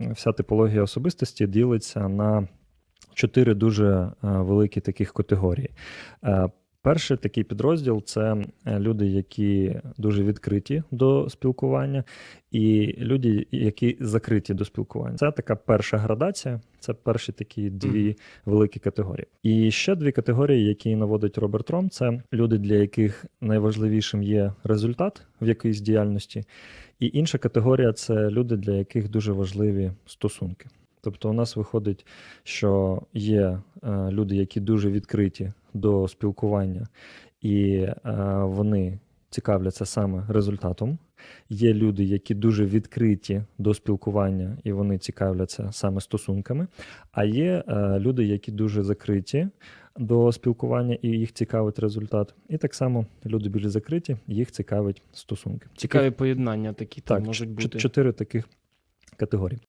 вся типологія особистості ділиться на чотири дуже е, великі таких категорії. Перший такий підрозділ це е, люди, які дуже відкриті до спілкування, і люди, які закриті до спілкування. Це така перша градація, це перші такі дві великі категорії. І ще дві категорії, які наводить Роберт Ром, це люди, для яких найважливішим є результат в якоїсь діяльності. І інша категорія це люди, для яких дуже важливі стосунки. Тобто, у нас виходить, що є е, люди, які дуже відкриті до спілкування, і е, вони цікавляться саме результатом. Є люди, які дуже відкриті до спілкування, і вони цікавляться саме стосунками. А є е, люди, які дуже закриті до спілкування, і їх цікавить результат. І так само люди більш закриті, їх цікавить стосунки. Цікаві поєднання такі там Так, можуть ч- бути. чотири таких категорії.